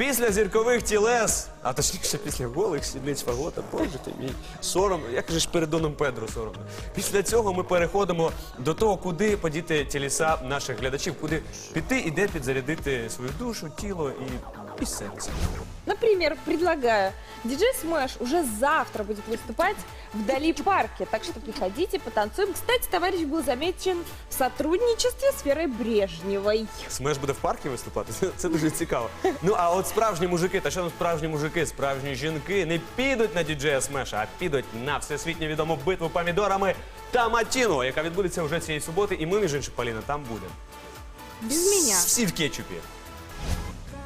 Після зіркових тілес, а точніше після голих сідниць фагота, боже ти мій сором, Як же ж перед Доном Педро соромно. Після цього ми переходимо до того, куди подіти тіліса наших глядачів, куди піти і де підзарядити свою душу, тіло і, і серце. Например, предлагаю, диджей Смэш уже завтра будет выступать в Дали парке, так что приходите, потанцуем. Кстати, товарищ был замечен в сотрудничестве с Верой Брежневой. Смеш буде в парку виступати? Це, це дуже цікаво. Ну а от справжні мужики, та що там справжні мужики, справжні жінки не підуть на діджея Смеша, а підуть на всесвітньо відому битву помідорами та матіно, яка відбудеться вже цієї суботи. І ми, між іншим, Поліна, там будемо. Без меня. Всі в кетчупі.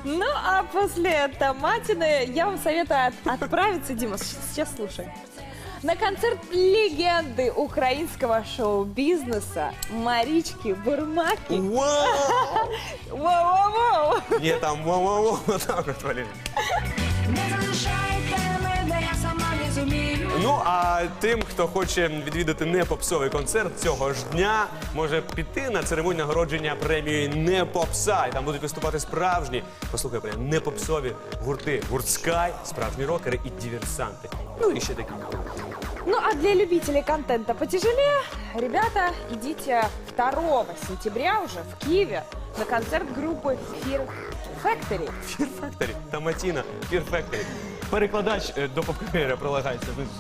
Ну, а после томатины я вам советую от- отправиться, Дима, с- сейчас слушай, на концерт легенды украинского шоу-бизнеса Марички Бурмаки. Вау! Воу-воу-воу! Нет, там вау-вау-вау! Вот так вот Не залишайте Ну а тим, хто хоче відвідати не попсовий концерт цього ж дня, може піти на церемонію нагородження премією не попса. І там будуть виступати справжні, послухай, Поліна, не попсові гурти. Гурт Скай, справжні рокери і диверсанти. Ну і ще такі. Ну, а для любителей контента потяжелее, ребята, идите 2 сентября уже в Киеве на концерт группы Fear Factory. Fear Factory та Матіна Fear Factory. Перекладач е, до попкамера прилагається знизу.